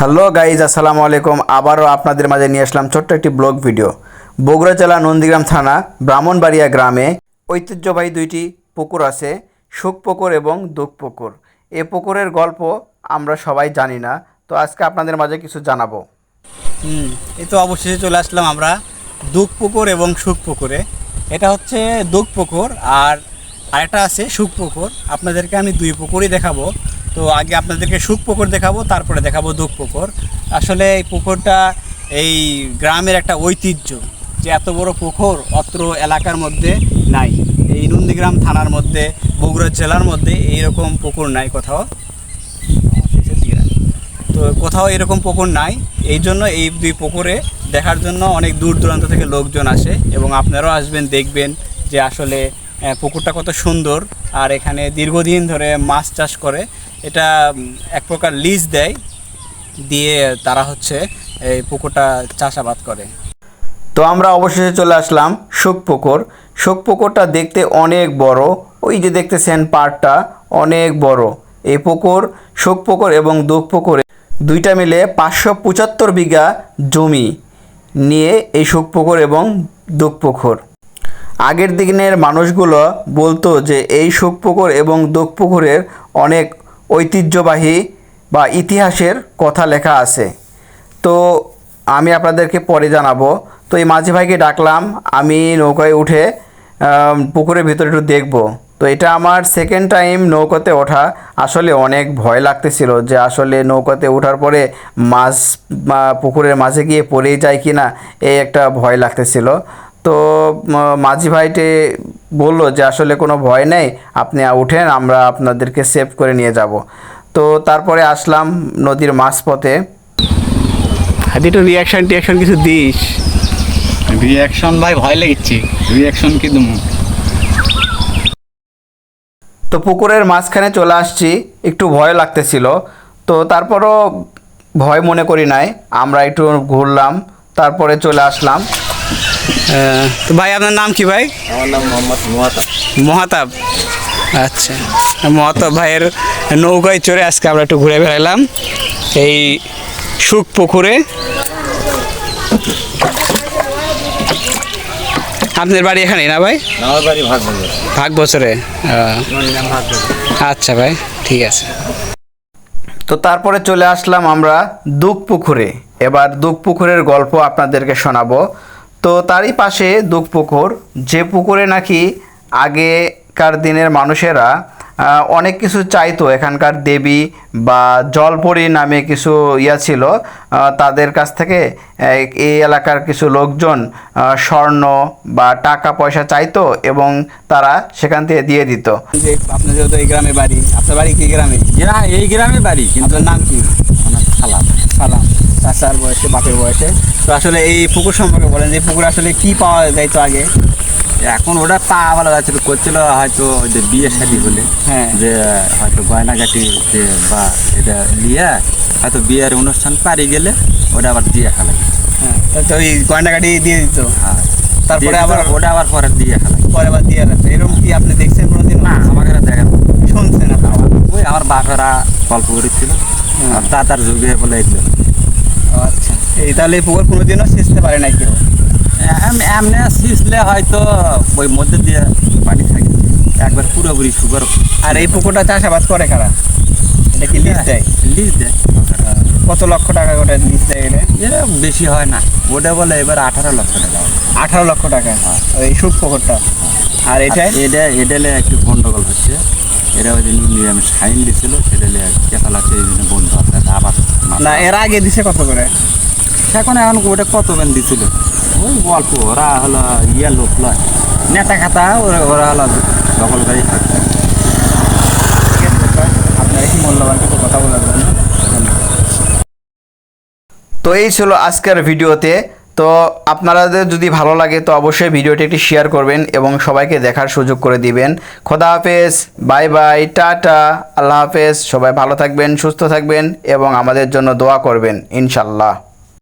Hello guys, আসসালামু আলাইকুম। আবারও আপনাদের মাঝে নিয়ে আসলাম ছোট্ট একটি ব্লগ ভিডিও। বগুড়া জেলা নন্দীগ্রাম থানা, ব্রাহ্মণবাড়িয়া গ্রামে ঐতিহ্যবাহী দুইটি পুকুর আছে, সুখ পুকুর এবং দুঃখ পুকুর। এ পুকুরের গল্প আমরা সবাই জানি না, তো আজকে আপনাদের মাঝে কিছু জানাব। হুম, এই তো অবশেষে চলে আসলাম আমরা দুঃখ পুকুর এবং সুখ পুকুরে। এটা হচ্ছে দুঃখ পুকুর আর আরেকটা আছে সুখ পুকুর। আপনাদেরকে আমি দুই পুকুরই দেখাবো। তো আগে আপনাদেরকে সুখ পুকুর দেখাবো, তারপরে দেখাবো দুঃখ পুকুর। আসলে এই পুকুরটা এই গ্রামের একটা ঐতিহ্য যে এত বড় পুকুর অত্র এলাকার মধ্যে নাই। এই নন্দীগ্রাম থানার মধ্যে, বগুড়া জেলার মধ্যে এইরকম পুকুর নাই কোথাও। তো কোথাও এরকম পুকুর নাই। এই জন্য এই দুই পুকুরে দেখার জন্য অনেক দূর দূরান্ত থেকে লোকজন আসে এবং আপনারাও আসবেন, দেখবেন যে আসলে পুকুরটা কত সুন্দর। আর এখানে দীর্ঘদিন ধরে মাছ চাষ করে, এটা এক প্রকার লিজ দেয়, দিয়ে তারা হচ্ছে এই পুকুরটা চাষাবাদ করে। তো আমরা অবশেষে চলে আসলাম সুখ পুকুর। সুখ পুকুরটা দেখতে অনেক বড়, ওই যে দেখতেছেন পাড়টা অনেক বড়। এই পুকুর সুখ পুকুর এবং দুঃখ পুকুরে দুইটা মিলে পাঁচশো পঁচাত্তর বিঘা জমি নিয়ে এই সুখ পুকুর এবং দুঃখ পুকুর। আগের দিনের মানুষগুলো বলতো যে এই সুখ পুকুর এবং দুঃখ পুকুরের অনেক ঐতিহ্যবাহী বা ইতিহাসের কথা লেখা আছে। তো আমি আপনাদেরকে পরে জানাব। তো এই মাঝি ভাইকে ডাকলাম, আমি নৌকায় উঠে পুকুরের ভিতরে একটু দেখব। তো এটা আমার সেকেন্ড টাইম নৌকাতে ওঠা। আসলে অনেক ভয় লাগতেছিল যে আসলে নৌকাতে ওঠার পরে মাছ পুকুরের মাঝে গিয়ে পড়েই যায় কি না এই একটা ভয় লাগতেছিল। তো মাঝি ভাইটি বলল যে আসলে কোনো ভয় নেই আপনি উঠেন আমরা আপনাদেরকে সেভ করে নিয়ে যাব। তো তারপরে আসলাম নদীর মাঝপথে। একটু রিয়াকশন টিয়াকশন কিছু দিস। রিয়াকশন ভাই ভয় লেগেছে রিয়াকশন কি দেবো তো পুকুরের মাঝখানে চলে আসছি একটু ভয় লাগতেছিল। তো তারপরও ভয় মনে করি নাই আমরা একটু ঘুরলাম তারপরে চলে আসলাম। তো ভাই আপনার নাম কি ভাই? আমার নাম মোহাম্মদ মহাতাব। আচ্ছা মহাতাব ভাইয়ের নৌকায় চড়ে আজকে আমরা একটু ঘুরে বেড়ালাম এই সুখ পুকুরে। আপনার বাড়ি এখানেই না ভাই? আমার বাড়ি ভাগ ভাগ বছরে আচ্ছা ভাই ঠিক আছে। তো তারপরে চলে আসলাম আমরা দুঃখ পুকুরে এবার দুঃখ পুকুরের গল্প আপনাদেরকে শোনাবো। তো তারই পাশে দুঃখ পুকুর যে পুকুরে নাকি আগেকার দিনের মানুষেরা অনেক কিছু চাইতো। এখানকার দেবী বা জলপরি নামে কিছু ইয়া ছিল। তাদের কাছ থেকে এই এলাকার কিছু লোকজন স্বর্ণ বা টাকা পয়সা চাইতো এবং তারা সেখান থেকে দিয়ে দিত। যে আপনার যেহেতু এই গ্রামে বাড়ি আপনার বাড়ি কি গ্রামে? এই গ্রামে বাড়ি কিন্তু নাম কি? সালাম। চাচার বয়সে বাপের বয়সে? তো আসলে এই পুকুর সম্পর্কে বলেন যে পুকুর আসলে কি পাওয়া যায় তো আগে? এখন ওটা পা বলা যাচ্ছিল করছিল হয়তো ওই যে বিয়ে শাদি হলে হ্যাঁ। যে হয়তো গয়নাগাটি যে বা এটা নিয়ে হয়তো বিয়ের অনুষ্ঠান পারি গেলে ওটা আবার দিয়ে খেলা হ্যাঁ তো ওই গয়নাগাটি দিয়ে দিত। হ্যাঁ তারপরে আবার- ওটা আবার পরে দিয়ে খেলা পরে আবার দিয়ে রাখতো এরকম কি আপনি দেখছেন কোনোদিন? না আমাকে দেখেন শুনছেন আপনার ওই আমার বাপেরা গল্প করেছিল। হ্যাঁ। আর তাতার যুগে বলে এগুলো। আচ্ছা। এই তাহলে এই পুকুর কোনোদিনও সিঁচতে পারে না কেউ? এম- এমনি সিসলে হয়তো ওই মধ্যে দিয়ে পানি থাকে। একবার পুরোপুরি সুগার আর এই পুকুরটা চাষাবাদ করে কারা? এটা কি লিজ দেয়? লিজ দেয়। কত লক্ষ টাকা করে লিজ দেয় এটা? বেশি হয় না। ওটা বলে এবার আঠারো লক্ষ টাকা। আঠারো লক্ষ টাকা। হয়। এই সুখ পুকুরটা। আর এটাই আর এটা? এডেলে একটু গন্ডগোল হচ্ছে। এরা ওই দিন আমি সাইন দিছিল। সেটালে কেতাল আছে এই জন্য বন্ধ আছে আবার না এর আগে দিছে কত করে? এখন এখন ওটা কত বেন দিছিল? ওই গল্প ওরা হলো ইয়ে লোক লয়। নেতা খাতা ওরা হলো দখলকারী থাকে আপনারা কি মূল্যবান কিছু কথা বলার জন্য? তো এই ছিল আজকের ভিডিওতে। তো আপনাদের যদি ভালো লাগে তো অবশ্যই ভিডিওটি একটি শেয়ার করবেন এবং সবাইকে দেখার সুযোগ করে দিবেন। খোদা হাফেজ বাই বাই টাটা আল্লাহ হাফেজ। সবাই ভালো থাকবেন সুস্থ থাকবেন এবং আমাদের জন্য দোয়া করবেন ইনশাল্লাহ।